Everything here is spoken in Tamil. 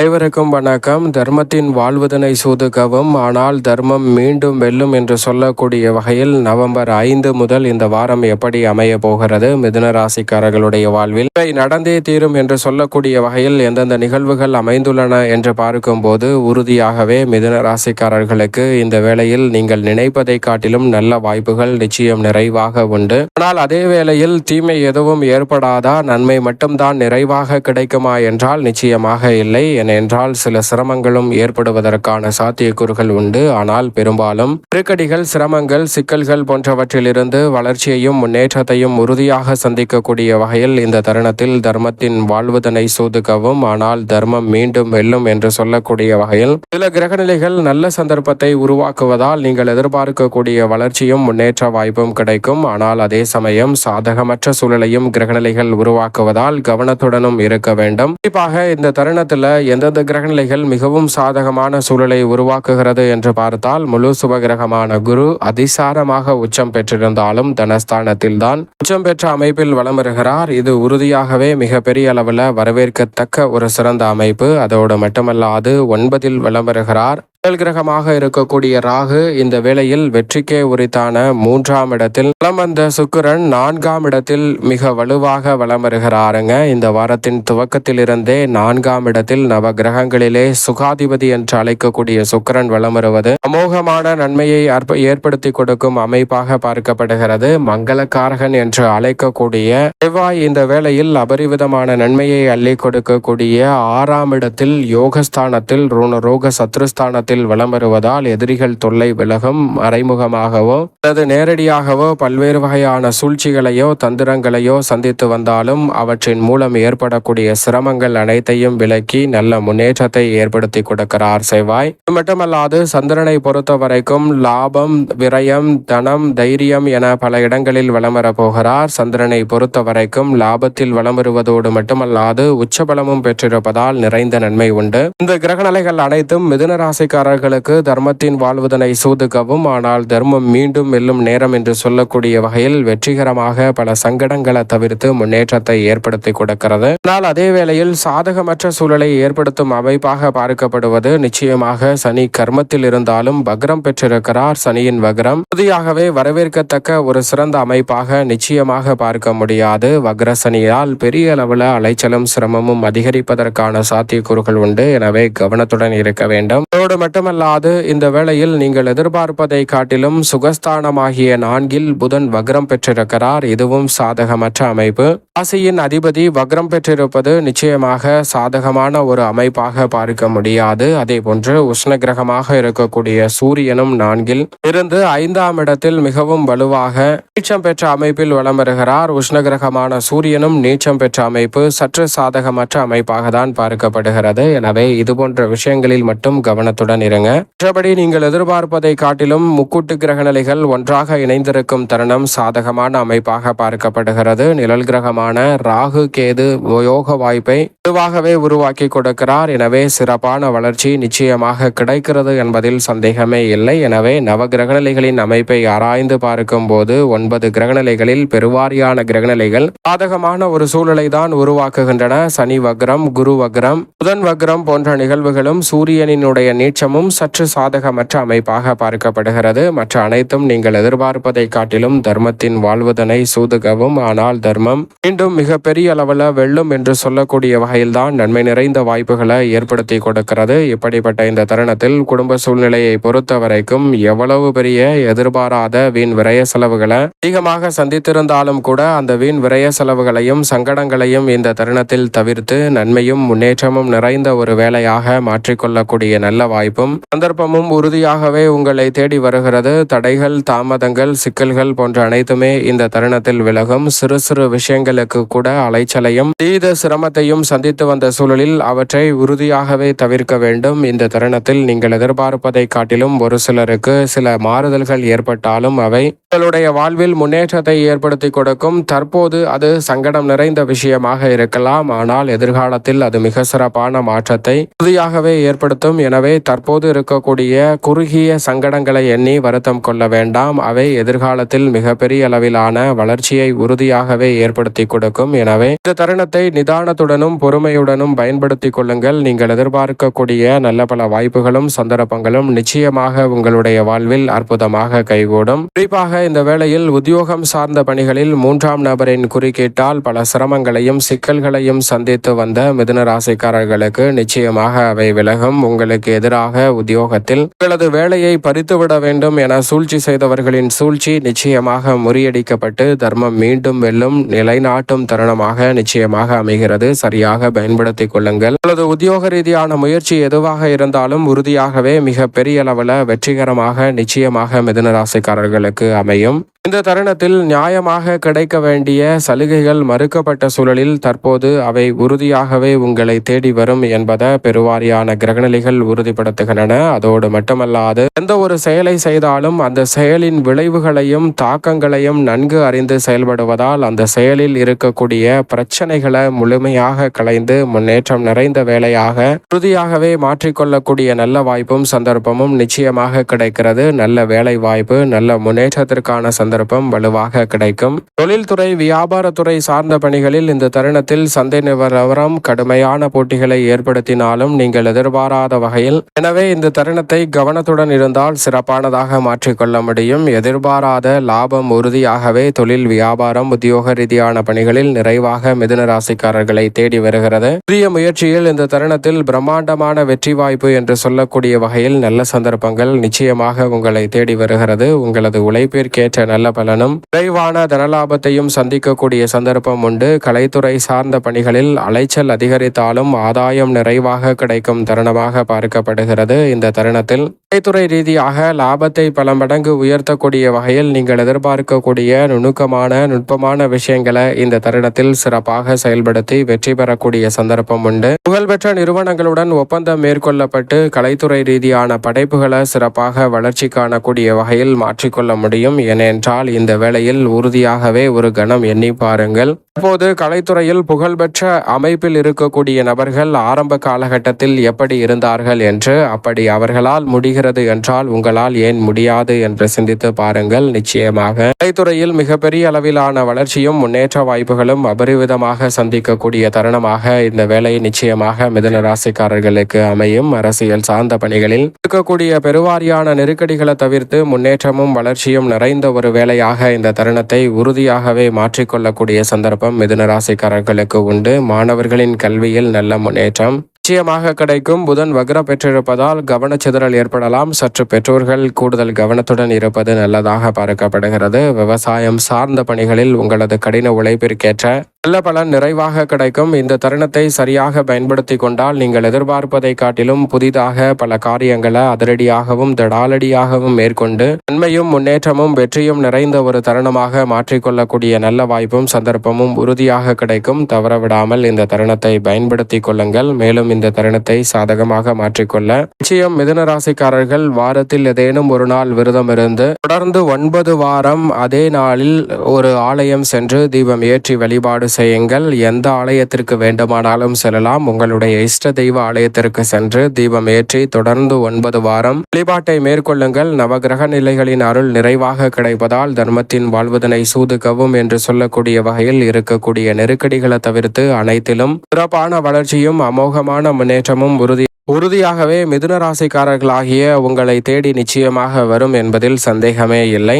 அனைவருக்கும் வணக்கம். தர்மத்தின் வாழ்வதனை சூதுகவும் ஆனால் தர்மம் மீண்டும் வெல்லும் என்று சொல்லக்கூடிய வகையில் நவம்பர் ஐந்து முதல் இந்த வாரம் எப்படி அமைய போகிறது? மிதுன ராசிக்காரர்களுடைய வாழ்வில் இவை நடந்தே தீரும் என்று சொல்லக்கூடிய வகையில் எந்தெந்த நிகழ்வுகள் அமைந்துள்ளன என்று பார்க்கும்போது உறுதியாகவே மிதுன ராசிக்காரர்களுக்கு இந்த வேளையில் நீங்கள் நினைப்பதை காட்டிலும் நல்ல வாய்ப்புகள் நிச்சயம் நிறைவாக உண்டு. ஆனால் அதே வேளையில் தீமை எதுவும் ஏற்படாதா? நன்மை மட்டும்தான் நிறைவாக கிடைக்குமா என்றால் நிச்சயமாக இல்லை. ஏனென்றால் சில சிரமங்களும் ஏற்படுவதற்கான சாத்தியக்கூறுகள் உண்டு. ஆனால் பெரும்பாலும் நெருக்கடிகள் சிரமங்கள் சிக்கல்கள் போன்றவற்றிலிருந்து வளர்ச்சியையும் முன்னேற்றத்தையும் உறுதியாக சந்திக்கக்கூடிய வகையில் இந்த தருணத்தில் தர்மத்தின் வாழ்வதனை சூதுக்கவும் ஆனால் தர்மம் மீண்டும் வெல்லும் என்று சொல்லக்கூடிய வகையில் சில கிரகநிலைகள் நல்ல சந்தர்ப்பத்தை உருவாக்குவதால் நீங்கள் எதிர்பார்க்கக்கூடிய வளர்ச்சியும் முன்னேற்ற வாய்ப்பும் கிடைக்கும். ஆனால் அதே சமயம் சாதகமற்ற சூழலையும் கிரகநிலைகள் உருவாக்குவதால் கவனத்துடனும் இருக்க வேண்டும். குறிப்பாக இந்த தருணத்தில் எந்தெந்த கிரகநிலைகள் மிகவும் சாதகமான சூழலை உருவாக்குகிறது என்று பார்த்தால் முழு சுபகிரகமான குரு அதிசாரமாக உச்சம் பெற்றிருந்தாலும் தனஸ்தானத்தில்தான் உச்சம் பெற்ற அமைப்பில் வலம் வருகிறார். இது உறுதியாகவே மிகப்பெரிய அளவில் வரவேற்கத்தக்க ஒரு சிறந்த அமைப்பு. அதோடு மட்டுமல்லாது ஒன்பதில் வலம் வருகிறார். முதல் கிரகமாக இருக்கக்கூடிய ராகு இந்த வேளையில் வெற்றிக்கே உரித்தான மூன்றாம் இடத்தில் வலம் வந்த சுக்கிரன் நான்காம் இடத்தில் மிக வலுவாக வலம் வருகிறாருங்க இந்த வாரத்தின் துவக்கத்திலிருந்தே நான்காம் இடத்தில் நவ கிரகங்களிலே சுகாதிபதி என்று அழைக்கக்கூடிய சுக்கிரன் வலம் வருவது அமோகமான நன்மையை ஏற்படுத்தி கொடுக்கும் அமைப்பாக பார்க்கப்படுகிறது. மங்களக்காரகன் என்று அழைக்கக்கூடிய செவ்வாய் இந்த வேளையில் அபரிவிதமான நன்மையை அள்ளி கொடுக்கக்கூடிய ஆறாம் இடத்தில் யோகஸ்தானத்தில் ருண ரோக சத்ருஸ்தானத்தில் வலம் வருவதால் எதிரிகள் தொல்லை விலகும் மறைமுகமாகவோ அல்லது நேரடியாகவோ பல்வேறு வகையான சூழ்ச்சிகளையோ தந்திரங்களையோ சந்தித்து வந்தாலும் அவற்றின் மூலம் ஏற்படக்கூடிய சிரமங்கள் அனைத்தையும் விலக்கி நல்ல முன்னேற்றத்தை ஏற்படுத்தி கொடுக்கிறார் செவ்வாய். இது மட்டுமல்லாது சந்திரனை பொறுத்த வரைக்கும் லாபம் விரயம் தனம் தைரியம் என பல இடங்களில் வலம் வரப்போகிறார். சந்திரனை பொறுத்த வரைக்கும் லாபத்தில் வலம் வருவதோடு மட்டுமல்லாது உச்சபலமும் பெற்றிருப்பதால் நிறைந்த நன்மை உண்டு. இந்த கிரகநிலைகள் அனைத்தும் மிதுன ராசிக்காரர்களுக்கு தர்மத்தின் வாழ்வதனை சூதுகவும் ஆனால் தர்மம் மீண்டும் வெல்லும் நேரம் என்று சொல்லக்கூடிய வகையில் வெற்றிகரமாக பல சங்கடங்களை தவிர்த்து முன்னேற்றத்தை ஏற்படுத்தி கொடுக்கிறது. ஆனால் அதே வேளையில் சாதகமற்ற சூழலை ஏற்படுத்தும் அமைப்பாக பார்க்கப்படுவது நிச்சயமாக சனி கர்மத்தில் இருந்தாலும் வக்ரம் பெற்றிருக்கிறார் சனியின் வக்ரம். புதியாகவே வரவேற்கத்தக்க ஒரு சிறந்த அமைப்பாக நிச்சயமாக பார்க்க முடியாது. வக்ர சனியால் பெரிய அளவில் அலைச்சலும் சிரமமும் அதிகரிப்பதற்கான சாத்தியக்கூறுகள் உண்டு. எனவே கவனத்துடன் இருக்க வேண்டும். அதோடு மட்டுமல்லாது இந்த வேளையில் நீங்கள் எதிர்பார்ப்பதை காட்டிலும் சுகஸ்தானமாகிய நான்கில் புதன் வக்ரம் பெற்றிருக்கிறார். இதுவும் சாதகமற்ற அமைப்பு. ராசியின் அதிபதி வக்ரம் பெற்றிருப்பது நிச்சயமாக சாதகமான ஒரு அமைப்பாக பார்க்க முடியாது. அதே போன்று உஷ்ண கிரகமாக இருக்கக்கூடிய சூரியனும் நான்கில் இருந்து ஐந்தாம் இடத்தில் மிகவும் வலுவாக நீச்சம் பெற்ற அமைப்பில் வலம் வருகிறார். உஷ்ண கிரகமான சூரியனும் நீச்சம் பெற்ற அமைப்பு சற்று சாதகமற்ற அமைப்பாக தான் பார்க்கப்படுகிறது. எனவே இது போன்ற விஷயங்களில் மட்டும் கவனத்துடன் இருங்க. மற்றபடி நீங்கள் எதிர்பார்ப்பதை காட்டிலும் முக்கூட்டு கிரக நிலைகள் ஒன்றாக இணைந்திருக்கும் தருணம் சாதகமான அமைப்பாக பார்க்கப்படுகிறது. நிழல் கிரகமான ராகு கேது யோக வாய்ப்பை பொதுவாகவே உருவாக்கி கொடுக்கிறார். எனவே சிறப்பான வளர்ச்சி நிச்சயமாக கிடைக்கிறது என்பதில் சந்தேகமே இல்லை. எனவே நவ கிரகநிலைகளின் அமைப்பை ஆராய்ந்து பார்க்கும் போது ஒன்பது கிரகநிலைகளில் பெருவாரியான கிரகநிலைகள் சாதகமான ஒரு சூழலை தான் உருவாக்குகின்றன. சனி வக்ரம் குரு வக்ரம் புதன் வக்ரம் போன்ற நிகழ்வுகளும் சூரியனினுடைய மாற்றமும் சற்று சாதகமற்ற அமைப்பாக பார்க்கப்படுகிறது. மற்ற அனைத்தும் நீங்கள் எதிர்பார்ப்பதை காட்டிலும் தர்மத்தின் வாழ்வதனை சூதுகவும் ஆனால் தர்மம் மீண்டும் மிகப்பெரிய அளவில் வெல்லும் என்று சொல்லக்கூடிய வகையில்தான் நன்மை நிறைந்த வாய்ப்புகளை ஏற்படுத்தி கொடுக்கிறது. இப்படிப்பட்ட இந்த தருணத்தில் குடும்ப சூழ்நிலையை பொறுத்த வரைக்கும் எவ்வளவு பெரிய எதிர்பாராத வீண் விரய செலவுகளை அதிகமாக சந்தித்திருந்தாலும் கூட அந்த வீண் விரய செலவுகளையும் சங்கடங்களையும் இந்த தருணத்தில் தவிர்த்து நன்மையும் முன்னேற்றமும் நிறைந்த ஒரு வேலையாக மாற்றிக்கொள்ளக்கூடிய நல்ல வாய்ப்பு வாய்ப்பும் சந்தர்ப்பமும் உறுதியாகவே உங்களை தேடி வருகிறது. தடைகள் தாமதங்கள் சிக்கல்கள் போன்ற அனைத்துமே இந்த தருணத்தில் விலகும். சிறு சிறு விஷயங்களுக்கு கூட அலைச்சலையும் தீத சிரமத்தையும் சந்தித்து வந்த சூழலில் அவற்றை உறுதியாகவே தவிர்க்க வேண்டும். இந்த தருணத்தில் நீங்கள் எதிர்பார்ப்பதை காட்டிலும் ஒரு சிலருக்கு சில மாறுதல்கள் ஏற்பட்டாலும் அவை உங்களுடைய வாழ்வில் முன்னேற்றத்தை ஏற்படுத்தி கொடுக்கும். தற்போது அது சங்கடம் நிறைந்த விஷயமாக இருக்கலாம். ஆனால் எதிர்காலத்தில் அது மிக சிறப்பான மாற்றத்தை உறுதியாகவே ஏற்படுத்தும். எனவே தற்போது இருக்கக்கூடிய குறுகிய சங்கடங்களை எண்ணி வருத்தம் கொள்ள வேண்டாம். அவை எதிர்காலத்தில் மிகப்பெரிய அளவிலான வளர்ச்சியை உறுதியாகவே ஏற்படுத்தி கொடுக்கும். எனவே இந்த தருணத்தை நிதானத்துடனும் பொறுமையுடனும் பயன்படுத்திக் கொள்ளுங்கள். நீங்கள் எதிர்பார்க்கக்கூடிய நல்ல பல வாய்ப்புகளும் சந்தர்ப்பங்களும் நிச்சயமாக உங்களுடைய வாழ்வில் அற்புதமாக கைகூடும். குறிப்பாக இந்த வேளையில் உத்தியோகம் சார்ந்த பணிகளில் மூன்றாம் நபரின் குறுக்கீட்டால் பல சிரமங்களையும் சிக்கல்களையும் சந்தித்து வந்த மிதுன ராசிக்காரர்களுக்கு நிச்சயமாக அவை விலகும். உங்களுக்கு எதிராக உத்தியோகத்தில் உங்களது வேலையை பறித்துவிட வேண்டும் என சூழ்ச்சி செய்தவர்களின் சூழ்ச்சி நிச்சயமாக முறியடிக்கப்பட்டு தர்மம் மீண்டும் வெல்லும் நிலைநாட்டும் தருணமாக நிச்சயமாக அமைகிறது. சரியாக பயன்படுத்திக் கொள்ளுங்கள். உங்களது உத்தியோக ரீதியான முயற்சி எதுவாக இருந்தாலும் உறுதியாகவே மிக பெரிய அளவில் வெற்றிகரமாக நிச்சயமாக மிதனராசிக்காரர்களுக்கு அமையும். இந்த தருணத்தில் நியாயமாக கிடைக்க வேண்டிய சலுகைகள் மறுக்கப்பட்ட சூழலில் தற்போது அவை உறுதியாகவே உங்களை தேடி வரும் என்பதை பெருவாரியான கிரகநிலைகள் உறுதிப்படுத்துகின்றன. அதோடு மட்டுமல்லாது எந்த ஒரு செயலை செய்தாலும் அந்த செயலின் விளைவுகளையும் தாக்கங்களையும் நன்கு அறிந்து செயல்படுவதால் அந்த செயலில் இருக்கக்கூடிய பிரச்சனைகளை முழுமையாக களைந்து முன்னேற்றம் நிறைந்த வேலையாக உறுதியாகவே மாற்றிக்கொள்ளக்கூடிய நல்ல வாய்ப்பும் சந்தர்ப்பமும் நிச்சயமாக கிடைக்கிறது. நல்ல வேலை வாய்ப்பு நல்ல முன்னேற்றத்திற்கான சந்தர்ப்பம் வலுவாக கிடைக்கும். தொழில்துறை வியாபாரத்துறை சார்ந்த பணிகளில் இந்த தருணத்தில் சந்தை நிலவரம் கடுமையான போட்டிகளை ஏற்படுத்தினாலும் நீங்கள் எதிர்பாராத வகையில். எனவே இந்த தருணத்தை கவனத்துடன் இருந்தால் சிறப்பானதாக மாற்றிக்கொள்ள முடியும். எதிர்பாராத லாபம் உறுதியாகவே தொழில் வியாபாரம் உத்தியோக ரீதியான பணிகளில் நிறைவாக மிதுனராசிக்காரர்களை தேடி வருகிறது. புதிய முயற்சியில் இந்த தருணத்தில் பிரம்மாண்டமான வெற்றி வாய்ப்பு என்று சொல்லக்கூடிய வகையில் நல்ல சந்தர்ப்பங்கள் நிச்சயமாக உங்களை தேடி வருகிறது. உங்களது உழைப்பிற்கேற்ற நல்ல பலனும் விரைவான தனலாபத்தையும் சந்திக்கக்கூடிய சந்தர்ப்பம் உண்டு. கலைத்துறை சார்ந்த பணிகளில் அலைச்சல் அதிகரித்தாலும் ஆதாயம் நிறைவாக கிடைக்கும் தருணமாக பார்க்கப்படுகிறது. இந்த தருணத்தில் கலைத்துறை ரீதியாக லாபத்தை பல மடங்கு உயர்த்தக்கூடிய வகையில் நீங்கள் எதிர்பார்க்கக்கூடிய நுணுக்கமான நுட்பமான விஷயங்களை இந்த தருணத்தில் சிறப்பாக செயல்படுத்தி வெற்றி பெறக்கூடிய சந்தர்ப்பம் உண்டு. புகழ்பெற்ற நிறுவனங்களுடன் ஒப்பந்தம் மேற்கொள்ளப்பட்டு கலைத்துறை ரீதியான படைப்புகளை சிறப்பாக வளர்ச்சி காணக்கூடிய வகையில் மாற்றிக்கொள்ள முடியும். ஏனென்றால் இந்த வேளையில் உறுதியாகவே ஒரு கணம் எண்ணி பாருங்கள். இப்போது கலைத்துறையில் புகழ்பெற்ற அமைப்பில் இருக்கக்கூடிய நபர்கள் ஆரம்ப காலகட்டத்தில் எப்படி இருந்தார்கள் என்று அப்படி அவர்களால் முடிகிறது என்றால் உங்களால் ஏன் முடியாது என்று சிந்தித்து பாருங்கள். நிச்சயமாக கலைத்துறையில் மிகப்பெரிய அளவிலான வளர்ச்சியும் முன்னேற்ற வாய்ப்புகளும் அபரிவிதமாக சந்திக்கக்கூடிய தருணமாக இந்த வேலை நிச்சயமாக மிதுன ராசிக்காரர்களுக்கு அமையும். அரசியல் சார்ந்த பணிகளில் இருக்கக்கூடிய பெருவாரியான நெருக்கடிகளை தவிர்த்து முன்னேற்றமும் வளர்ச்சியும் நிறைந்த ஒரு வேலையாக இந்த தருணத்தை உறுதியாகவே மாற்றிக்கொள்ளக்கூடிய சந்தர்ப்பம் மிதுன ராசிக்காரர்களுக்கு உண்டு. மாணவர்களின் கல்வியில் நல்ல முன்னேற்றம். நிச்சயமாக கிடைக்கும். புதன் வக்ர பெற்றிருப்பதால் கவனச்சிதறல் ஏற்படலாம். சற்று பெற்றோர்கள் கூடுதல் கவனத்துடன் இருப்பது நல்லதாக பார்க்கப்படுகிறது. விவசாயம் சார்ந்த பணிகளில் உங்களது கடின உழைப்பிற்கேற்ற நல்ல பலன் நிறைவாக கிடைக்கும். இந்த தருணத்தை சரியாக பயன்படுத்தி கொண்டால் நீங்கள் எதிர்பார்ப்பதை காட்டிலும் புதிதாக பல காரியங்களை அதிரடியாகவும் தடாலடியாகவும் மேற்கொண்டு நன்மையும் முன்னேற்றமும் வெற்றியும் நிறைந்த ஒரு தருணமாக மாற்றிக்கொள்ளக்கூடிய நல்ல வாய்ப்பும் சந்தர்ப்பமும் உறுதியாக கிடைக்கும். தவறவிடாமல் இந்த தருணத்தை பயன்படுத்தி கொள்ளுங்கள். மேலும் இந்த தருணத்தை சாதகமாக மாற்றிக்கொள்ள நிச்சயம் மிதன ராசிக்காரர்கள் வாரத்தில் ஏதேனும் ஒரு நாள் விரதம் இருந்து தொடர்ந்து ஒன்பது வாரம் அதே நாளில் ஒரு ஆலயம் சென்று தீபம் ஏற்றி வழிபாடு வழிபாடு செய்யுங்கள் எந்த ஆலயத்திற்கு வேண்டுமானாலும் செல்லலாம். உங்களுடைய இஷ்ட தெய்வ ஆலயத்திற்கு சென்று தீபம் ஏற்றி தொடர்ந்து ஒன்பது வாரம் வழிபாட்டை மேற்கொள்ளுங்கள். நவகிரக நிலைகளின் அருள் நிறைவாக கிடைப்பதால் தர்மத்தின் வாழ்வதனை சூதுக்கவும் என்று சொல்லக்கூடிய வகையில் இருக்கக்கூடிய நெருக்கடிகளை தவிர்த்து அனைத்திலும் சிறப்பான வளர்ச்சியும் அமோகமான முன்னேற்றமும் உறுதி உறுதியாகவே மிதுன ராசிக்காரர்களாகிய உங்களை தேடி நிச்சயமாக வரும் என்பதில் சந்தேகமே இல்லை.